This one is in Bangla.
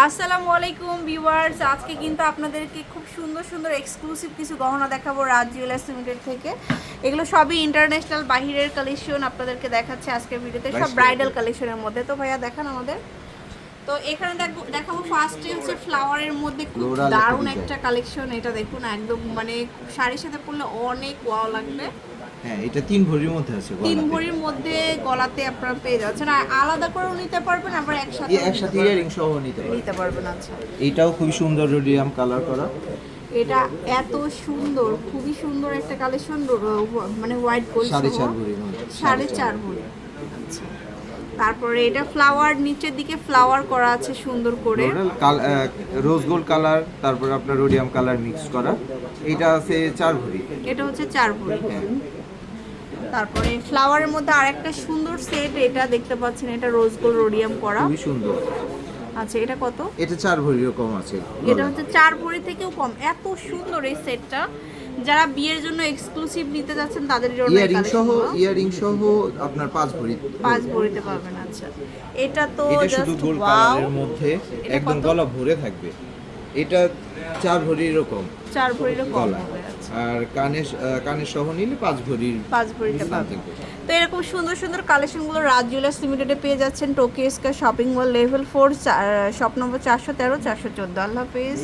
আসসালামু আলাইকুম ভিউয়ার্স। আজকে কিন্তু আপনাদেরকে খুব সুন্দর সুন্দর এক্সক্লুসিভ কিছু গহনা দেখাবো রাজ জুয়েলার্স লিমিটেড থেকে। এগুলো সবই ইন্টারন্যাশনাল বাহিরের কালেকশন আপনাদেরকে দেখাচ্ছে আজকের ভিডিওতে। সব ব্রাইডাল কালেকশনের মধ্যে। তো ভাইয়া দেখান আমাদের। তো এখানে দেখব দেখাবো ফার্স্টে হচ্ছে ফ্লাওয়ারের মধ্যে খুব দারুণ একটা কালেকশন এটা দেখুন একদম মানে শাড়ির সাথে পরলে অনেক ওয়াও লাগবে। হ্যাঁ এটা তিন ভরির মধ্যে আছে তিন। ভরির মধ্যে গলাতে আপনারা পেয়ে যাচ্ছেন। আর আলাদা করেও নিতে পারবেন আবার একসাথে একসাথে ইয়ারিং সহ নিতে পারবেন। নিতে পারবেন আচ্ছা। এইটাও খুবই সুন্দর রোডিয়াম কালার করা। এটা এত সুন্দর খুবই সুন্দর একটা কালেকশন মানে হোয়াইট গোল্ড সাড়ে চার মধ্যে সাড়ে চার ভরি আচ্ছা। তারপরে এটা ফ্লাওয়ার নিচের দিকে ফ্লাওয়ার করা আছে সুন্দর করে। রোজ গোল্ড কালার তারপর আপনার রোডিয়াম কালার মিক্স করা। এটা আছে চার ভরি। এটা হচ্ছে চার ভরি। হ্যাঁ। তারপরে ফ্লাওয়ারের মধ্যে আরেকটা সুন্দর সেট এটা দেখতে পাচ্ছেন এটা রোজ গোল্ড রোডিয়াম করা। খুবই সুন্দর। আচ্ছা এটা কত? এটা চার ভরির কম আছে। এটা হচ্ছে চার ভরি থেকেও কম। এত সুন্দর এই সেটটা যারা বিয়ের জন্য এক্সক্লুসিভ নিতে যাচ্ছেন তাদের জন্য ইয়ারিং সহ ইয়ারিং সহ আপনার পাঁচ ভরি। পাঁচ ভরিতে পাবেন আচ্ছা। এটা তো এটা শুধু জাস্ট গোল্ড কালারের মধ্যে একদম গলা ভরে থাকবে। এটা চার ভরির এরকম চার ভরিরও কম গলা আর সহ নিলে পাঁচ ভরির পাঁচ ভরিটা পাবেন। তো এরকম সুন্দর সুন্দর কালেকশনগুলো রাজ জুয়েলার্স লিমিটেডে পেয়ে যাচ্ছেন Tokyo shopping mall level four shop number চারশো তেরো চারশো চোদ্দ। আল্লাহ হাফিজ।